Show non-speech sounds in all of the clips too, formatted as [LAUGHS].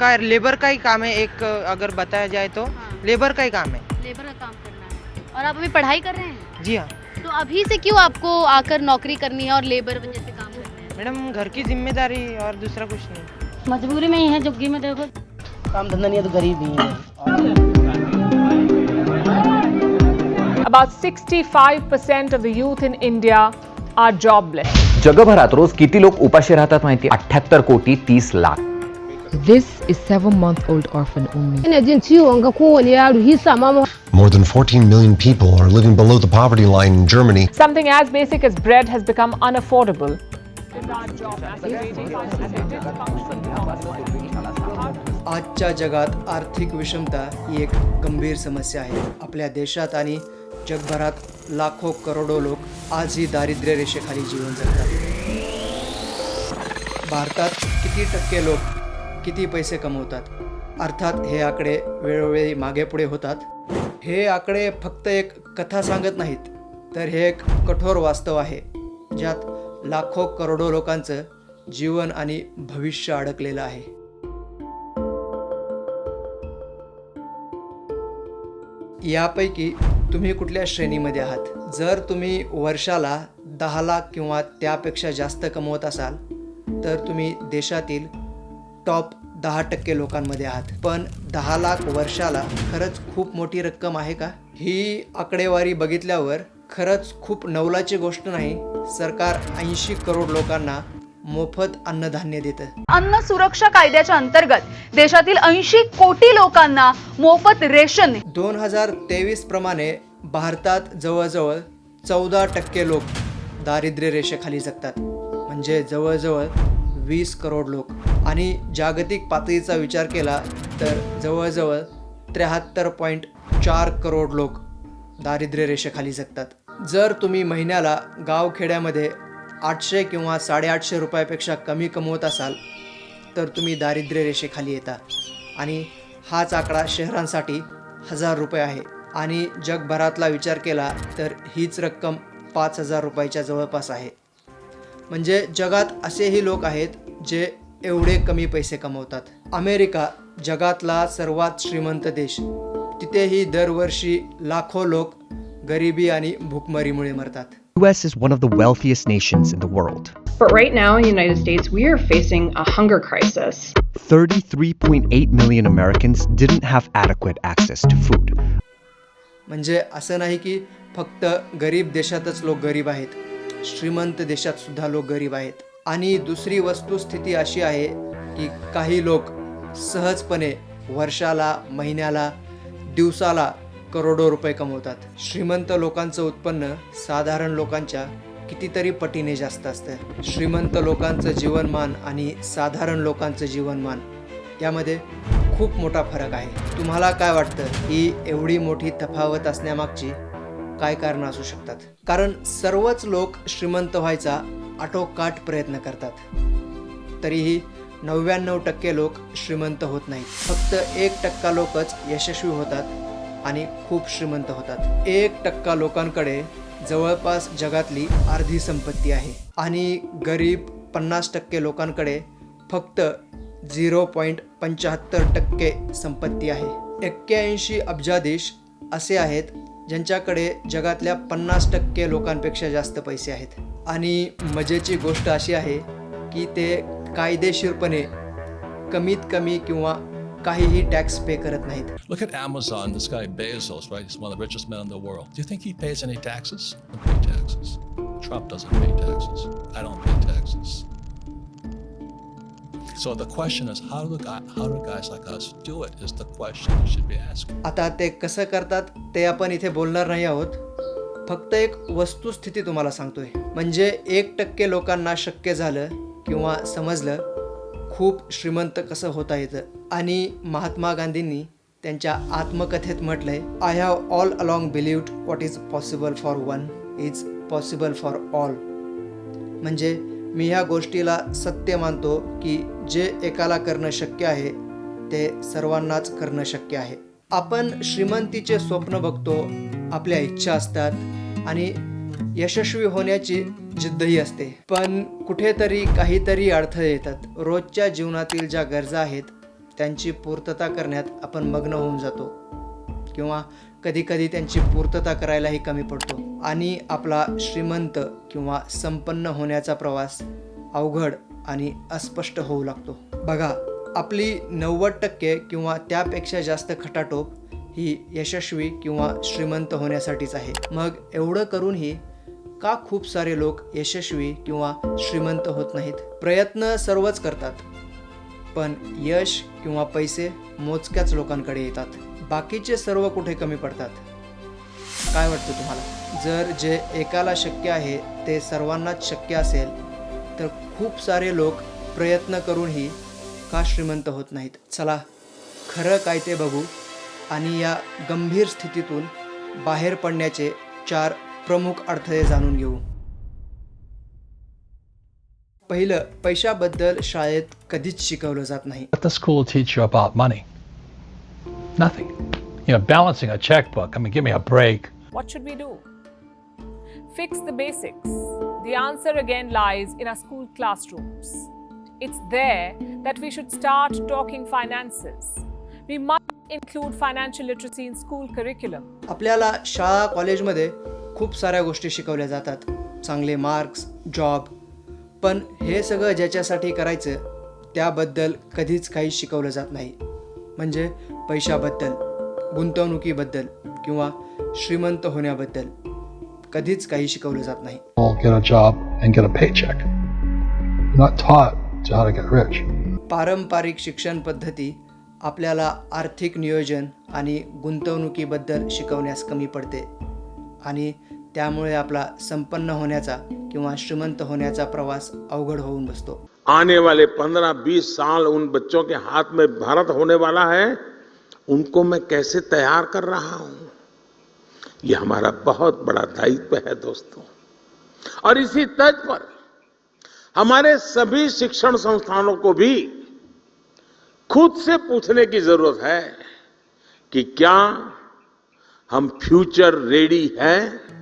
का लेबर का ही काम है एक अगर बताया जाए तो। हाँ। लेबर का ही काम है। लेबर का काम करना है। और आप अभी पढ़ाई कर रहे हैं? जी हाँ। तो अभी से क्यों आपको आकर नौकरी करनी है और लेबर जैसे काम करने हैं? मैडम घर की ज़िम्मेदारी और दूसरा कुछ नहीं। मजबूरी में ही है जुग्गी में देखो। काम धंधा नहीं है तो गरीब ही है। About 65% of the youth in India are jobless. जगभरात रोज किती लोक उपाशी राहतात माहिती अठ्याहत्तर कोटी तीस lakh. This is seven month old orphan ma- More than 14 million people are living below the poverty line in Germany. Something as basic as bread has become unaffordable. आजच्या जगात आर्थिक विषमता ही एक गंभीर समस्या आहे आपल्या देशात आणि जगभरात लाखो करोडो लोक आजही दारिद्र्य रेषेखाली जीवन जगतात भारतात किती टक्के लोक किती पैसे कमवतात? अर्थात हे आकडे वेळोवेळी मागे पुढे होतात? हे आकडे फक्त एक कथा सांगत नाहीत तर हे एक कठोर वास्तव आहे ज्यात लाखो करोडो लोकांचं जीवन आणि भविष्य अडकलेलं आहे. यापैकी तुम्ही कुठल्या श्रेणीमध्ये आहात? जर तुम्ही वर्षाला दहा लाख किंवा त्यापेक्षा जास्त कमवत असाल तर तुम्ही देशातील टॉप दहा टक्के लोकांमध्ये आहात. पण दहा लाख वर्षाला खरंच खूप मोठी रक्कम आहे का? ही आकडेवारी बघितल्यावर खरंच खूप नवलाची गोष्ट नाही सरकार ऐंशी करोड लोकांना मोफत अन्नधान्य देतं. अन्न सुरक्षा कायद्याच्या अंतर्गत देशातील ऐंशी कोटी लोकांना मोफत रेशन. दोन हजार तेवीस प्रमाणे भारतात जवळजवळ चौदा टक्के लोक दारिद्र्य रेषेखाली जगतात. म्हणजे जवळजवळ वीस करोड लोक. आणि जागतिक पातळीचा विचार केला तर जवळजवळ त्र्याहत्तर पॉईंट चार करोड लोक दारिद्र्य रेषेखाली जगतात. जर तुम्ही महिन्याला गावखेड्यामध्ये आठशे किंवा साडेआठशे रुपयापेक्षा कमी कमवत असाल तर तुम्ही दारिद्र्य रेषेखाली येता. आणि हाच आकडा शहरांसाठी हजार रुपये आहे. आणि जगभरातला विचार केला तर हीच रक्कम पाच हजार रुपयाच्या जवळपास आहे. म्हणजे जगात असेही लोक आहेत जे एवढे कमी पैसे कमवतात अमेरिका जगातला सर्वात श्रीमंत देश तिथेही दरवर्षी लाखो लोक गरिबी आणि भूकमारीमुळे मरतात US is one of the wealthiest nations in the world. But right now in the United States, we are facing a hunger crisis. 33.8 million Americans didn't have adequate access to food. म्हणजे असं नाही की फक्त गरीब देशातच लोक गरीब आहेत श्रीमंत देशात सुद्धा लोक गरीब आहेत आणि दुसरी वस्तुस्थिती अशी आहे की काही लोक सहजपणे वर्षाला महिन्याला दिवसाला करोडो रुपये कमवतात. श्रीमंत लोकांचं उत्पन्न साधारण लोकांच्या कितीतरी पटीने जास्त असतं. श्रीमंत लोकांचं जीवनमान आणि साधारण लोकांचं जीवनमान यामध्ये खूप मोठा फरक आहे. तुम्हाला काय वाटतं? ही एवढी मोठी तफावत असण्यामागची काय कारणं असू शकतात? कारण सर्वच लोक श्रीमंत व्हायचा आटोकाट प्रयत्न करतात. तरीही नव्याण्णव टक्के लोक श्रीमंत होत नाहीत. फक्त एक टक्का लोकच यशस्वी होतात आणि खूप श्रीमंत होतात. एक टक्का लोकांकडे जवळपास जगातली अर्धी संपत्ती आहे. आणि गरीब पन्नास टक्के लोकांकडे फक्त झिरो पॉईंट पंच्याहत्तर टक्के संपत्ती आहे. एक्क्याऐंशी अब्जाधीश असे आहेत ज्यांच्याकडे जगातल्या पन्नास टक्के लोकांपेक्षा जास्त पैसे आहेत. आणि मजेची गोष्ट अशी आहे की ते कायदेशीरपणे कमीत कमी किंवा काहीही टॅक्स पे करत नाहीत Look at Amazon, this guy Bezos, right? He's one of the richest men in the world. Do you think he pays any taxes? I don't pay taxes. Trump doesn't pay taxes. I don't pay taxes. So the question is, how do guy, how do guys like us do it? Is the question we should be asking. आता ते कसं करतात ते आपण इथे बोलणार नाही आहोत फक्त एक वस्तुस्थिती तुम्हाला सांगतोय. म्हणजे एक टक्के लोकांना शक्य झालं किंवा समजलं खूप श्रीमंत कसं होता येतं. आणि महात्मा गांधींनी त्यांच्या आत्मकथेत म्हटलंय I have all along believed what is possible for one is possible for all म्हणजे मी ह्या गोष्टीला सत्य मानतो की जे एकाला करणं शक्य आहे ते सर्वांनाच करणं शक्य आहे. आपण श्रीमंतीचे स्वप्न बघतो आपल्या इच्छा असतात आणि यशस्वी होण्याची जिद्दही असते. पण कुठेतरी काहीतरी अडथळे येतात. रोजच्या जीवनातील ज्या गरजा आहेत त्यांची पूर्तता करण्यात आपण मग्न होऊन जातो. किंवा कधीकधी त्यांची पूर्तता करायलाही कमी पडतो. आणि आपला श्रीमंत किंवा संपन्न होण्याचा प्रवास अवघड आणि अस्पष्ट होऊ लागतो. बघा आपली नव्वद टक्के किंवा त्यापेक्षा जास्त खटाटोप ही यशस्वी किंवा श्रीमंत होण्यासाठीच आहे. मग एवढं करूनही का खूप सारे लोक यशस्वी किंवा श्रीमंत होत नाहीत? प्रयत्न सर्वच करतात पण यश किंवा पैसे मोजक्याच लोकांकडे येतात. बाकीचे सर्व कुठे कमी पडतात? काय वाटतं तुम्हाला? जर जे एकाला शक्य आहे ते सर्वांनाच शक्य असेल तर खूप सारे लोक प्रयत्न करूनही का श्रीमंत होत नाहीत चला खरं काय ते बघू आणि या गंभीर स्थितीतून बाहेर पडण्याचे चार प्रमुख अडथळे जाणून घेऊ पहिलं पैशाबद्दल शाळेत कधीच शिकवलं जात नाही What does school teach you about money? Nothing. You know, balancing a checkbook. I mean, give me a break. What should we do? Fix the basics. The answer again lies in our school classrooms. It's there that we should start talking finances. We must include financial literacy in school curriculum. आपल्याला शाळा कॉलेजमध्ये खूप साऱ्या गोष्टी शिकवल्या जातात चांगले marks job पण हे सगळं ज्याच्यासाठी करायचं त्याबद्दल कधीच काही शिकवलं जात नाही म्हणजे पैशाबद्दल गुंतवणुकीबद्दल किंवा श्रीमंत होण्याबद्दल कधीच काही शिकवलं जात नाही All get a job and get a paycheck. You're not taught how to get rich. पारंपरिक शिक्षण पद्धती आपल्याला आर्थिक नियोजन आणि गुंतवणुकीबद्दल शिकवण्यास कमी पडते. आणि त्यामुळे आपला संपन्न होण्याचा किंवा श्रीमंत होण्याचा प्रवास अवघड होऊन बसतो. आने वाले पंद्रह बीस साल उन बच्चों के हाथ में भारत होने वाला है उनको मैं कैसे तैयार कर रहा हूं? ये हमारा बहुत बड़ा दायित्व है दोस्तों। और इसी तर्ज पर हमारे सभी शिक्षण संस्थानों को भी खुद से पूछने की जरूरत है कि क्या हम फ्यूचर रेडी है?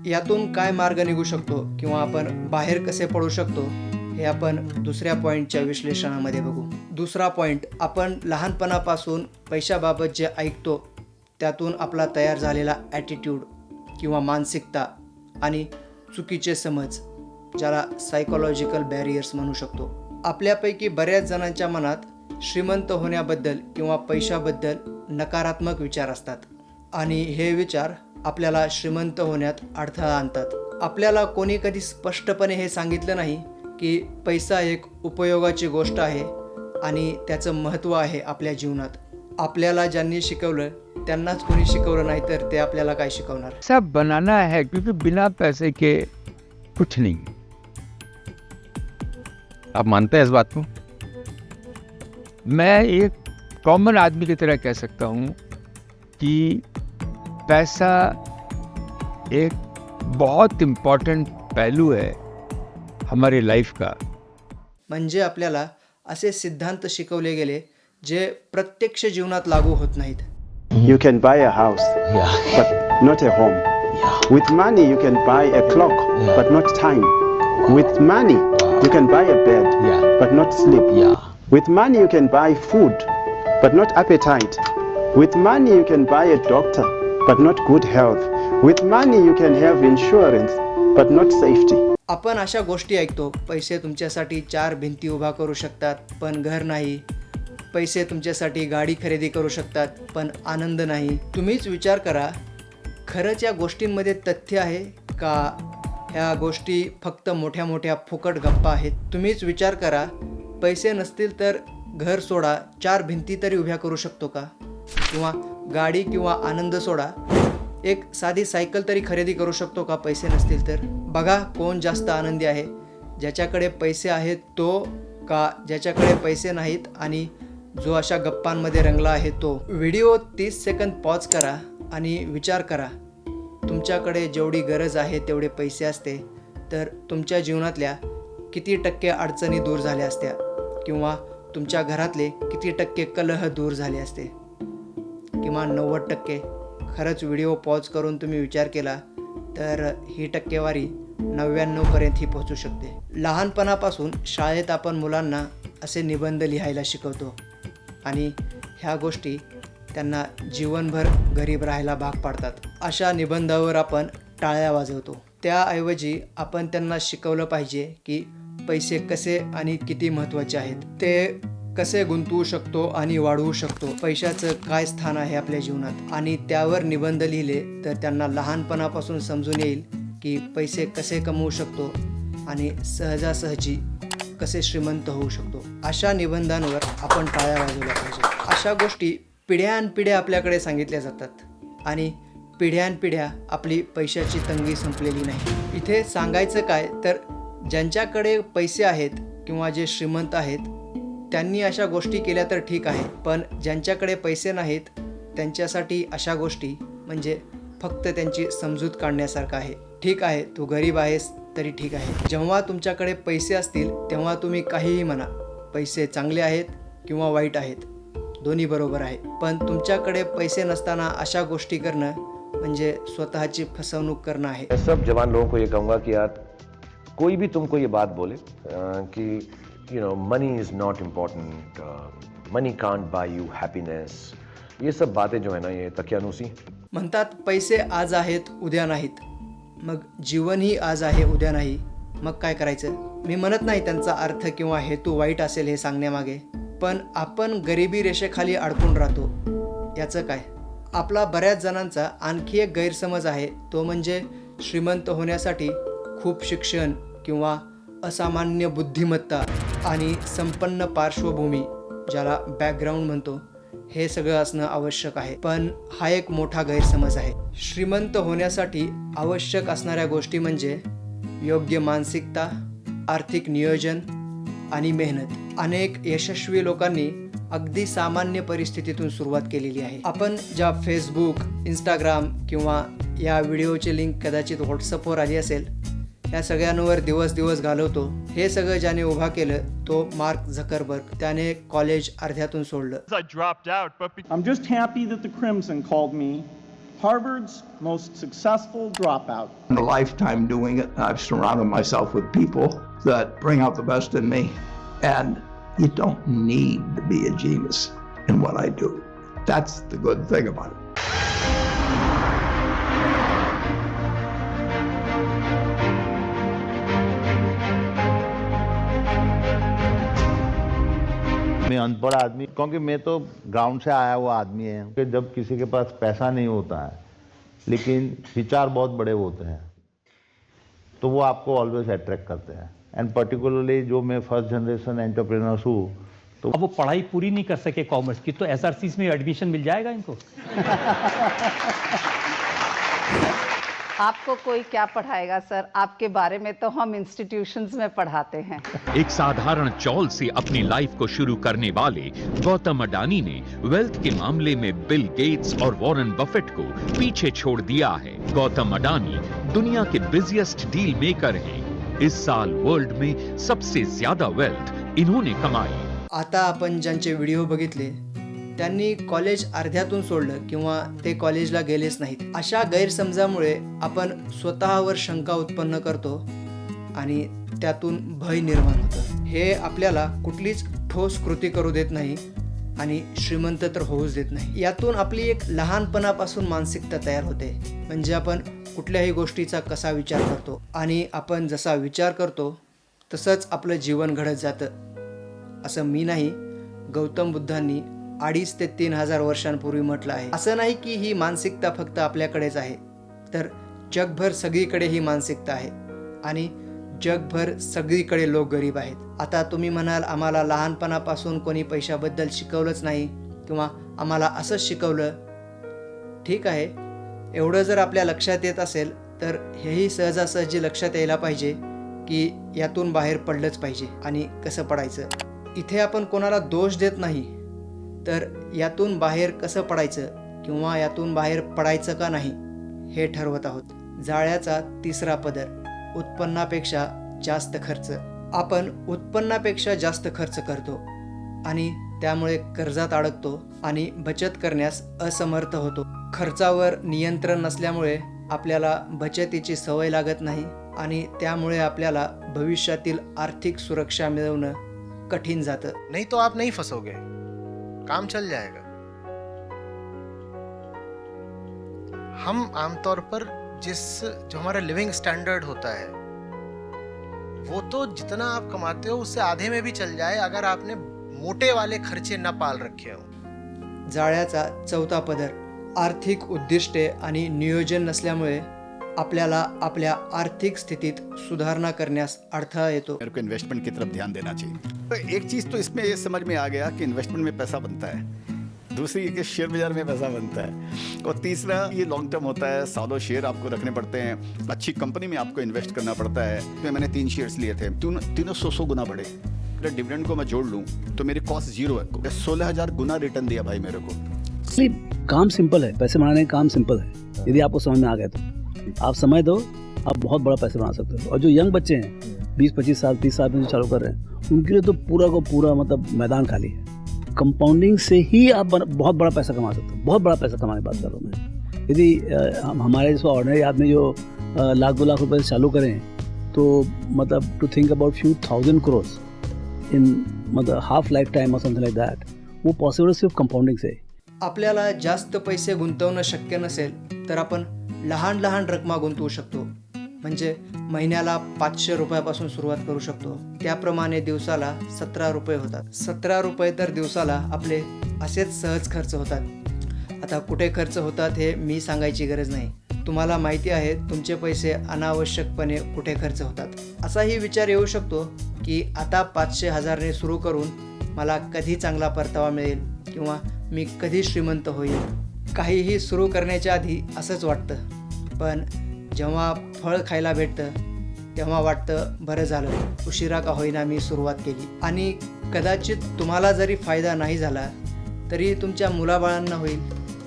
यातून काय मार्ग निघू शकतो किंवा आपण बाहेर कसे पडू शकतो हे आपण दुसऱ्या पॉईंटच्या विश्लेषणामध्ये बघू. दुसरा पॉईंट आपण लहानपणापासून पैशाबाबत जे ऐकतो त्यातून आपला तयार झालेला ॲटिट्यूड किंवा मानसिकता आणि चुकीचे समज ज्याला सायकोलॉजिकल बॅरियर्स म्हणू शकतो. आपल्यापैकी बऱ्याच जणांच्या मनात श्रीमंत होण्याबद्दल किंवा पैशाबद्दल नकारात्मक विचार असतात. आणि हे विचार आपल्याला श्रीमंत होण्यात अडथळा आणतात. आपल्याला कोणी कधी स्पष्टपणे हे सांगितलं नाही की पैसा एक उपयोगाची गोष्ट आहे आणि त्याचं महत्त्व आहे आपल्या जीवनात. आपल्याला ज्यांनी शिकवलं त्यांनाच कोणी शिकवलं नाही तर ते आपल्याला काय शिकवणार? सब बनाना है क्योंकि बिना पैसे के कुछ नहीं आप मानते हैं इस बात को? मैं एक कॉमन आदमी की तरह कह सकता हूँ कि पैसा एक बहुत इम्पोर्टेंट पहलू है हमारी लाइफ का। म्हणजे आपल्याला असे सिद्धांत शिकवले गेले जे प्रत्यक्ष जीवनात लागू होत नाहीत. You can buy a house, but not a home. With money, you can buy a clock, but not time. With money, you can buy a bed, but not sleep. With money, you can buy food, but not appetite. With money, you can buy a doctor, but not good health. With money, you can have insurance, but not safety. आपण अशा गोष्टी ऐकतो पैसे तुमच्यासाठी चार भिंती उभा करू शकतात पण घर नाही पैसे तुमच्यासाठी गाडी खरेदी करू शकतात पण आनंद नाही तुम्हीच विचार करा खरंच या गोष्टींमध्ये तथ्य आहे का ह्या गोष्टी फक्त मोठ्या मोठ्या फुकट गप्पा आहेत. तुम्हीच विचार करा पैसे नसतील तर घर सोडा चार भिंती तरी उभ्या करू शकतो का? किंवा गाडी किंवा आनंद सोडा एक साधी सायकल तरी खरेदी करू शकतो का पैसे नसतील तर? बघा कोण जास्त आनंदी आहे. ज्याच्याकडे पैसे आहेत तो का ज्याच्याकडे पैसे नाहीत आणि जो अशा गप्पांमध्ये रंगला आहे तो? व्हिडिओ तीस सेकंद पॉज करा आणि विचार करा. तुमच्याकडे जेवढी गरज आहे तेवढे पैसे असते तर तुमच्या जीवनातल्या किती टक्के अडचणी दूर झाल्या असत्या? किंवा तुमच्या घरातले किती टक्के कलह दूर झाले असते? किमान नव्वद टक्के. खरंच व्हिडिओ पॉज करून तुम्ही विचार केला तर ही टक्केवारी नव्याण्णवपर्यंत ही पोहोचू शकते. लहानपणापासून शाळेत आपण मुलांना असे निबंध लिहायला शिकवतो. आणि ह्या गोष्टी त्यांना जीवनभर गरीब राहायला भाग पाडतात. अशा निबंधावर आपण टाळ्या वाजवतो. त्याऐवजी आपण त्यांना शिकवलं पाहिजे की पैसे कसे आणि किती महत्त्वाचे आहेत. ते कसे गुंतवू शकतो आणि वाढवू शकतो. पैशाचं काय स्थान आहे आपल्या जीवनात? आणि त्यावर निबंध लिहिले तर त्यांना लहानपणापासून समजून येईल की पैसे कसे कमवू शकतो आणि सहजासहजी कसे श्रीमंत होऊ शकतो. अशा निबंधांवर आपण टाळ्या वाजवल्या पाहिजे अशा गोष्टी पिढ्यानपिढ्या आपल्याकडे सांगितल्या जातात. आणि पिढ्यानपिढ्या आपली पैशाची तंगी संपलेली नाही. इथे सांगायचं काय तर ज्यांच्याकडे पैसे आहेत किंवा जे श्रीमंत आहेत त्यांनी अशा गोष्टी केल्या तर ठीक आहे. पण ज्यांच्याकडे पैसे नाहीत त्यांच्यासाठी अशा गोष्टी म्हणजे फक्त त्यांची समजूत काढण्यासारखं आहे. ठीक आहे तू गरीब आहेस तरी ठीक आहे. जेव्हा तुमच्याकडे पैसे असतील तेव्हा तुम्ही काहीही म्हणा. पैसे चांगले आहेत किंवा वाईट आहेत. दोन्ही बरोबर आहे. पण तुमच्याकडे पैसे नसताना अशा गोष्टी करणं म्हणजे स्वतःची फसवणूक करणं आहे. सब जवान लोगों को ये कहूँगा कि यार कोई भी तुमको ये बात बोले कि you know money is not important money can't buy you happiness ये सब बातें जो है ना ये तकियानुसी म्हणतात पैसे आज आहेत उद्या नाहीत. मग जीवनही आज आहे उद्या नाही. मग काय करायचं? मी म्हणत नाही त्यांचा अर्थ किंवा हेतू वाईट असेल हे सांगण्यामागे. पण आपण गरिबी रेषेखाली अडकून राहतो. याचं काय? आपला बऱ्याच जणांचा आणखी एक गैरसमज आहे तो म्हणजे श्रीमंत होण्यासाठी खूप शिक्षण किंवा असामान्य बुद्धिमत्ता आणि संपन्न पार्श्वभूमी ज्याला बॅकग्राऊंड म्हणतो हे सगळं असणं आवश्यक आहे. पण हा एक मोठा गैरसमज आहे. श्रीमंत होण्यासाठी आवश्यक असणाऱ्या गोष्टी म्हणजे योग्य मानसिकता आर्थिक नियोजन आणि मेहनत. अनेक यशस्वी लोकांनी अगदी सामान्य परिस्थितीतून सुरुवात केलेली आहे. आपण ज्या फेसबुक इंस्टाग्राम किंवा या व्हिडिओची लिंक कदाचित व्हॉट्सअपवर आली असेल या सगळ्यांवर दिवस दिवस घालवतो. हे सगळं ज्याने उभा केलं तो मार्क झकरबर्ग. त्याने कॉलेज अर्ध्यातून सोडलं. Harvard's most successful dropout. In a lifetime doing it, I've surrounded myself with people that bring out the best in me. And you don't need to be a genius in what I do. That's the good thing about it. मैं अनपढ़ आदमी क्योंकि मैं तो ground से आया हुआ आदमी है कि जब किसी के पास पैसा नहीं होता है लेकिन विचार बहुत बड़े होते हैं तो वो आपको ऑलवेज अट्रैक्ट करते हैं एंड पर्टिकुलरली जो मैं फ़र्स्ट जनरेशन एंटरप्रेनर्स हूँ तो अब वो पढ़ाई पूरी नहीं कर सके कॉमर्स की तो एस में एडमिशन मिल जाएगा इनको? [LAUGHS] आपको कोई क्या पढ़ाएगा सर? आपके बारे में तो हम इंस्टीट्यूशंस में पढ़ाते हैं। एक साधारण चौल से अपनी लाइफ को शुरू करने वाले गौतम अडानी ने वेल्थ के मामले में बिल गेट्स और वॉरेन बफेट को पीछे छोड़ दिया है। गौतम अडानी दुनिया के बिजिएस्ट डील मेकर हैं। इस साल वर्ल्ड में सबसे ज्यादा वेल्थ इन्होंने कमाई। आता आपण ज्यांचे व्हिडिओ बघितले त्यांनी कॉलेज अर्ध्यातून सोडलं किंवा ते कॉलेजला गेलेच नाहीत. अशा गैरसमजामुळे आपण स्वतःवर शंका उत्पन्न करतो आणि त्यातून भय निर्माण होतं. हे आपल्याला कुठलीच ठोस कृती करू देत नाही आणि श्रीमंत तर होऊच देत नाही. यातून आपली एक लहानपणापासून मानसिकता तयार होते. म्हणजे आपण कुठल्याही गोष्टीचा कसा विचार करतो आणि आपण जसा विचार करतो तसंच आपलं जीवन घडत जातं. असं मी नाही गौतम बुद्धांनी अडीच ते तीन हजार वर्षांपूर्वी म्हटलं आहे. असं नाही की ही मानसिकता फक्त आपल्याकडेच आहे तर जगभर सगळीकडे ही मानसिकता आहे आणि जगभर सगळीकडे लोक गरीब आहेत. आता तुम्ही म्हणाल आम्हाला लहानपणापासून कोणी पैशाबद्दल शिकवलंच नाही किंवा आम्हाला असंच शिकवलं. ठीक आहे एवढं जर आपल्या लक्षात येत असेल तर हेही सहजासहजी लक्षात यायला पाहिजे की यातून बाहेर पडलंच पाहिजे आणि कसं पडायचं. इथे आपण कोणाला दोष देत नाही तर यातून बाहेर कसं पडायचं किंवा यातून बाहेर पडायचं का नाही हे ठरवत आहोत. जाळ्याचा तिसरा पदर उत्पन्नापेक्षा जास्त खर्च. आपण उत्पन्नापेक्षा जास्त खर्च करतो आणि त्यामुळे कर्जात अडकतो आणि बचत करण्यास असमर्थ होतो. खर्चावर नियंत्रण नसल्यामुळे आपल्याला बचतीची सवय लागत नाही आणि त्यामुळे आपल्याला भविष्यातील आर्थिक सुरक्षा मिळवणं कठीण जातं. नहीं तो आप नहीं फसवगे. काम चल जाएगा. हम आमतौर पर जिस जो हमारा लिविंग स्टैंडर्ड होता है वो तो जितना आप कमाते हो उससे आधे में भी चल जाए अगर आपने मोटे वाले खर्चे न पाल रखे हो। जाळ्याचा चौथा पदर आर्थिक उद्दिष्टे आणि नियोजन नसल्यामुळे आपल्याला आपल्या आर्थिक स्थितीत सुधारणा करण्यास अडथळा येतो. मेरे को इन्वेस्टमेंट की तरफ़ ध्यान देना चाहिए। तो एक चीज़ तो इसमें ये समझ में आ गया कि इन्वेस्टमेंट में पैसा बनता है। दूसरी ये कि शेयर बाज़ार में पैसा बनता है। और तीसरा ये लॉन्ग टर्म होता है। सालों शेयर आपको रखने पड़ते हैं। अच्छी कंपनी में आपको इन्वेस्ट करना पड़ता है। इसमें मैंने तीन शेयर्स लिए थे। तीनों तीनों सौ सौ गुना बढ़े। अगर डिविडेंड को मैं जोड़ लूँ तो मेरी कॉस्ट ज़ीरो है। सोलह हज़ार गुना रिटर्न दिया भाई मेरे को। इसलिए काम सिंपल है पैसे बनाने का काम सिंपल है। यदि आपको समझ में आ गया तो। आप समय दो आप बहुत बड़ा पैसे बना सकते हो। और जो यंग बच्चे हैं बीस पच्चीस साल तीस साल में जो चालू कर रहे हैं उनके लिए तो पूरा को पूरा मतलब मैदान खाली है। कंपाउंडिंग से ही आप बहुत बड़ा पैसा कमा सकते हो। बहुत बड़ा पैसा कमाने की बात कर रहा हूँ मैं। यदि हम हमारे जैसे ऑर्डनरी आदमी जो लाख दो लाख रुपए से चालू करें तो मतलब to think about few thousand crores in मतलब हाफ़ लाइफ टाइम और समथिंग लाइक दैट वो पॉसिबल सिर्फ़ कंपाउंडिंग से। है आपल्याला जास्त पैसे गुंतवणं शक्य नसेल तर आपण लहान लहान रकमा गुंतवू शकतो. म्हणजे महिन्याला पाचशे रुपयापासून सुरुवात करू शकतो. त्याप्रमाणे दिवसाला सतरा रुपये होतात. सतरा रुपये तर दिवसाला आपले असेच सहज खर्च होतात. आता कुठे खर्च होतात हे मी सांगायची गरज नाही. तुम्हाला माहिती आहे तुमचे पैसे अनावश्यकपणे कुठे खर्च होतात. असाही विचार येऊ शकतो की आता पाचशे हजारने सुरू करून मला कधी चांगला परतावा मिळेल किंवा मी कधी श्रीमंत होईल काहीही सुरू करण्याच्या आधी असंच वाटतं. पण जेव्हा फळ खायला भेटतं तेव्हा वाटतं बरं झालं उशिरा का होईना मी सुरुवात केली. आणि कदाचित तुम्हाला जरी फायदा नाही झाला तरी तुमच्या मुलाबाळांना होईल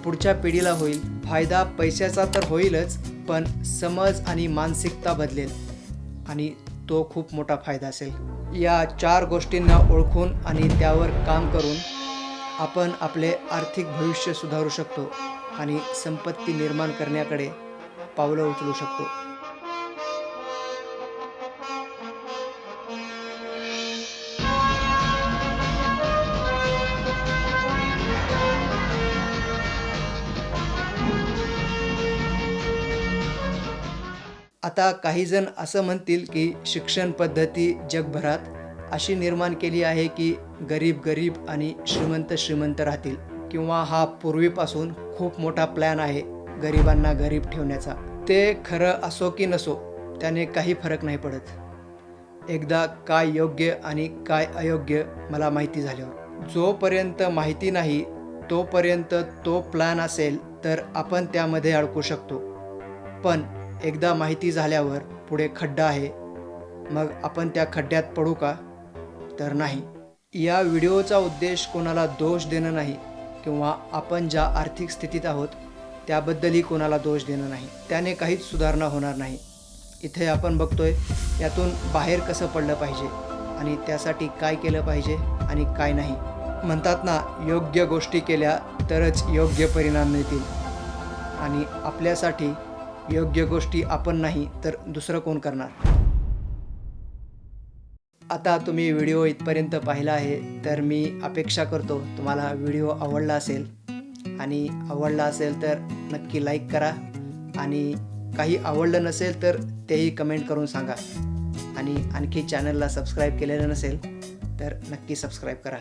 पुढच्या पिढीला होईल. फायदा पैशाचा तर होईलच पण समज आणि मानसिकता बदलेल. आणि तो खूप मोठा फायदा असेल. या चार गोष्टींना ओळखून आणि त्यावर काम करून आपण आपले आर्थिक भविष्य सुधारू शकतो आणि संपत्ती निर्माण करण्याकडे पावलं उचलू शकतो. आता काही जण असं म्हणतील की शिक्षण पद्धती जगभरात अशी निर्माण केली आहे की गरीब गरीब आणि श्रीमंत श्रीमंत राहतील. किंवा हा पूर्वीपासून खूप मोठा प्लॅन आहे गरिबांना गरीब ठेवण्याचा. ते खरं असो की नसो त्याने काही फरक नाही पडत. एकदा काय योग्य आणि काय अयोग्य मला माहिती झाल्यावर. जोपर्यंत माहिती नाही तोपर्यंत तो प्लॅन असेल तर आपण त्यामध्ये अडकू शकतो. पण एकदा माहिती झाल्यावर पुढे खड्डा आहे. मग आपण त्या खड्ड्यात पडू का? तर नाही. या व्हिडिओचा उद्देश कोणाला दोष देणं नाही किंवा आपण ज्या आर्थिक स्थितीत आहोत त्याबद्दलही कोणाला दोष देणं नाही. त्याने काहीच सुधारणा होणार नाही. इथे आपण बघतोय यातून बाहेर कसं पडलं पाहिजे आणि त्यासाठी काय केलं पाहिजे आणि काय नाही. म्हणतात ना योग्य गोष्टी केल्या तरच योग्य परिणाम मिळतील. आणि आपल्यासाठी योग्य गोष्टी आपण नाही तर दुसरं कोण करणार? आता तुम्ही व्हिडिओ इथपर्यंत पाहिला आहे तर मी अपेक्षा करतो तुम्हाला व्हिडिओ आवडला असेल. आणि आवडला असेल तर नक्की लाईक करा. आणि काही आवडलं नसेल तर तेही कमेंट करून सांगा. आणि आणखी चॅनलला सबस्क्राईब केलेलं नसेल तर नक्की सबस्क्राईब करा.